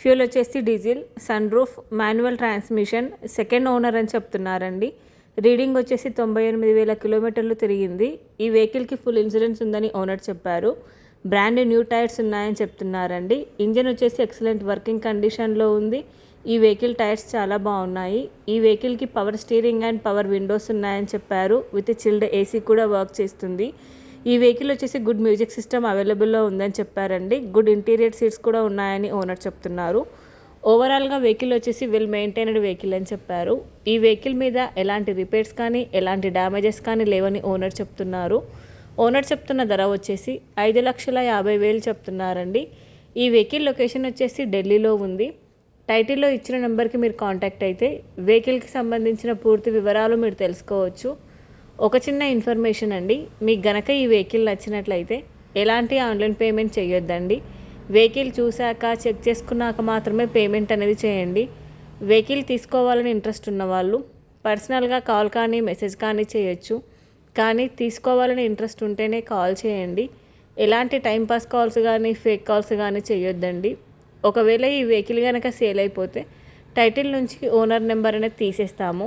Fuel వచ్చేసి diesel sun roof manual transmission second owner అని చెప్తున్నారండి. రీడింగ్ వచ్చేసి తొంభై ఎనిమిది వేల కిలోమీటర్లు తిరిగింది. ఈ వెహికల్కి ఫుల్ ఇన్సూరెన్స్ ఉందని ఓనర్ చెప్పారు. బ్రాండ్ న్యూ టైర్స్ ఉన్నాయని చెప్తున్నారండి. ఇంజన్ వచ్చేసి ఎక్సలెంట్ వర్కింగ్ కండిషన్లో ఉంది. ఈ వెహికల్ టైర్స్ చాలా బాగున్నాయి. ఈ వెహికల్కి power steering and power windows ఉన్నాయని చెప్పారు. విత్ చిల్డ్ ఏసీ కూడా వర్క్ చేస్తుంది. ఈ వెహికల్ వచ్చేసి గుడ్ మ్యూజిక్ సిస్టమ్ అవైలబుల్లో ఉందని చెప్పారండి. గుడ్ ఇంటీరియర్ సీట్స్ కూడా ఉన్నాయని ఓనర్ చెప్తున్నారు. ఓవరాల్గా వెహికల్ వచ్చేసి వెల్ మెయింటైన్డ్ వెహికల్ అని చెప్పారు. ఈ వెహికల్ మీద ఎలాంటి రిపేర్స్ కానీ ఎలాంటి డ్యామేజెస్ కానీ లేవని ఓనర్ చెప్తున్నారు. ఓనర్ చెప్తున్న ధర వచ్చేసి ఐదు లక్షల యాభై వేలు చెప్తున్నారండి. ఈ వెహికల్ లొకేషన్ వచ్చేసి ఢిల్లీలో ఉంది. టైటిల్లో ఇచ్చిన నెంబర్కి మీరు కాంటాక్ట్ అయితే వెహికల్కి సంబంధించిన పూర్తి వివరాలు మీరు తెలుసుకోవచ్చు. ఒక చిన్న ఇన్ఫర్మేషన్ అండి. మీకు గనక ఈ వెహికల్ నచ్చినట్లయితే ఎలాంటి ఆన్లైన్ పేమెంట్ చేయొద్దండి. వెహికల్ చూశాక చెక్ చేసుకున్నాక మాత్రమే పేమెంట్ అనేది చేయండి. వెహికల్ తీసుకోవాలని ఇంట్రెస్ట్ ఉన్నవాళ్ళు పర్సనల్గా కాల్ కానీ మెసేజ్ కానీ చేయొచ్చు. కానీ తీసుకోవాలని ఇంట్రెస్ట్ ఉంటేనే కాల్ చేయండి. ఎలాంటి టైంపాస్ కాల్స్ కానీ ఫేక్ కాల్స్ కానీ చేయొద్దండి. ఒకవేళ ఈ వెహికల్ కనుక సేల్ అయిపోతే టైటిల్ నుంచి ఓనర్ నెంబర్ అనేది తీసేస్తాము.